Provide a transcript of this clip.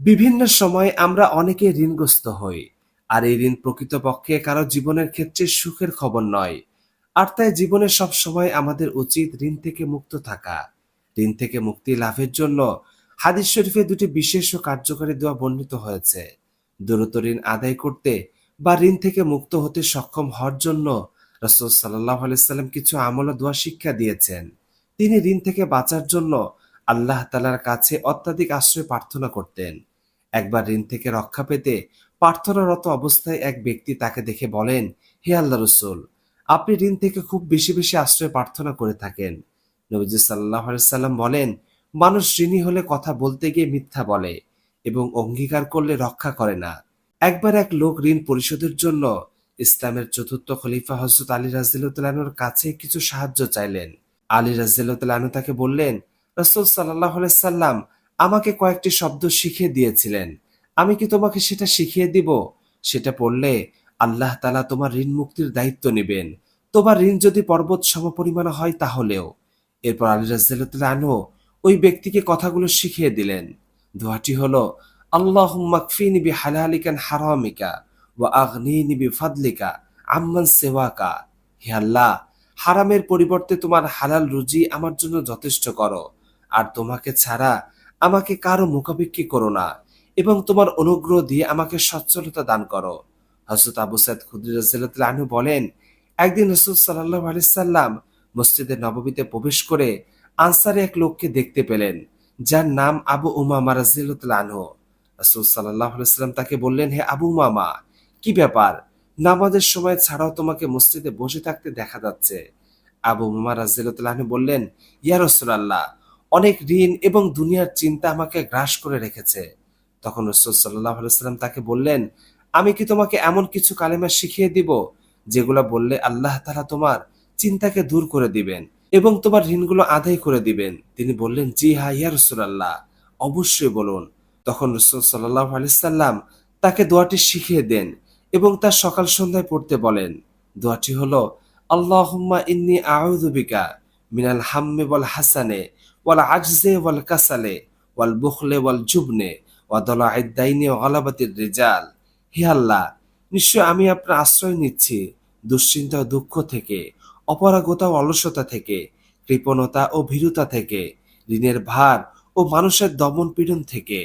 বিভিন্ন সময় আমরা অনেকে ঋণগ্রস্ত হই, আর এই ঋণ প্রকৃতপক্ষে কারও জীবনের ক্ষেত্রে সুখের খবর নয়। আর তাই জীবনে সব সময় আমাদের উচিত ঋণ থেকে মুক্ত থাকা। ঋণ থেকে মুক্তি লাভের জন্য হাদিস শরীফে দুটি বিশেষ ও কার্যকারী দোয়া বর্ণিত হয়েছে। দ্রুত ঋণ আদায় করতে বা ঋণ থেকে মুক্ত হতে সক্ষম হওয়ার জন্য রসুল সাল্লাহ আলাইসাল্লাম কিছু আমল দোয়া শিক্ষা দিয়েছেন। তিনি ঋণ থেকে বাঁচার জন্য আল্লাহ তালার কাছে অত্যাধিক আশ্রয় প্রার্থনা করতেন। একবার ঋণ থেকে রক্ষা পেতে প্রার্থনারত অবস্থায় এক ব্যক্তি তাকে দেখে বলেন, হে আল্লাহ রসুল, আপনি ঋণ থেকে খুব বেশি বেশি আশ্রয় প্রার্থনা করে থাকেন। নবীজি সাল্লাহ সাল্লাম বলেন, মানুষ ঋণী হলে কথা বলতে গিয়ে মিথ্যা বলে এবং অঙ্গীকার করলে রক্ষা করে না। একবার এক লোক ঋণ পরিশোধের জন্য ইসলামের চতুর্থ খলিফা হজরত আলী রাজিলুর কাছে কিছু সাহায্য চাইলেন। আলী রাজিলুল্লাহ তাকে বললেন, রসুল সাল্লাহ সাল্লাম আমাকে কয়েকটি শব্দ শিখিয়ে দিয়েছিলেন। আমি কি তোমাকে সেটা শিখিয়ে দিব? সেটা পড়লে আল্লাহ তালা তোমার ঋণ মুক্তির দায়িত্ব নেবেন। তোমার ঋণ যদি পর্বত সমপরিমাণ হয় তাহলেও। এরপর আলী আনু ওই ব্যক্তিকে কথাগুলো শিখিয়ে দিলেন। দোয়াটি হলো আল্লাহ মাকফিনি হালালিকান হারামিকা ওয়া আগনিনি বি ফাদলিকা আম্মান সেওয়াকা। হে আল্লাহ, হারামের পরিবর্তে তোমার হালাল রুজি আমার জন্য যথেষ্ট করো। আর তোমাকে ছাড়া আমাকে কারও মুখাপেক্ষি করো না এবং তোমার অনুগ্রহ দিয়ে আমাকে সচ্ছলতা দান করো। হজরত আবু সাইদ খুদ্রি বলেন, একদিন রসুল সাল্লাহ আলিয়াল্লাম মসজিদে নবমীতে প্রবেশ করে আনসারে এক লোককে দেখতে পেলেন, যার নাম আবু উমামা রাজিয়াল্লাহু আনহু। রসুল সাল্লাহ আলাইসাল্লাম তাকে বললেন, হে আবু মামা কি ব্যাপার? নামাজের সময় ছাড়াও তোমাকে মসজিদে বসে থাকতে দেখা যাচ্ছে। আবু উমা রাজিয়াল্লাহু বললেন, ইয়া রসুলাল্লাহ অনেক ঋণ এবং দুনিয়ার চিন্তা আমাকে গ্রাস করে রেখেছে। তখন রসুল সাল্লাহ সাল্লাম তাকে বললেন, আমি কি তোমাকে এমন কিছু কালেমা শিখিয়ে দিব, যেগুলো বললে আল্লাহ তালা তোমার চিন্তাকে দূর করে দিবেন এবং তোমার ঋণগুলো আদায় করে দিবেন? তিনি বললেন, জি হা, ইয়া রসুলাল্লাহ, অবশ্যই বলুন। তখন রসুল সাল্লাহ আলিয়াল্লাম তাকে দোয়াটি শিখিয়ে দেন এবং তার সকাল সন্ধ্যায় পড়তে বলেন। দোয়াটি হলো, আল্লাহুম্মা ইন্নি আউযুবিকা মিনাল হাম্মে বল হাসানে, ওয়াল আজজে ওয়াল কাসালে, ওয়াল বুখলে ওয়াল জুবনে, ওয়া দলাঈদ দাইনি ওয়া গালাবাতির হে আল্লাহ, নিশ্চয় আমি আপনার আশ্রয় নিচ্ছি দুশ্চিন্তা ও দুঃখ থেকে, অপরাগতা ও অলসতা থেকে, কৃপণতা ও ভীরুতা থেকে, ঋণের ভার ও মানুষের দমন পীড়ন থেকে।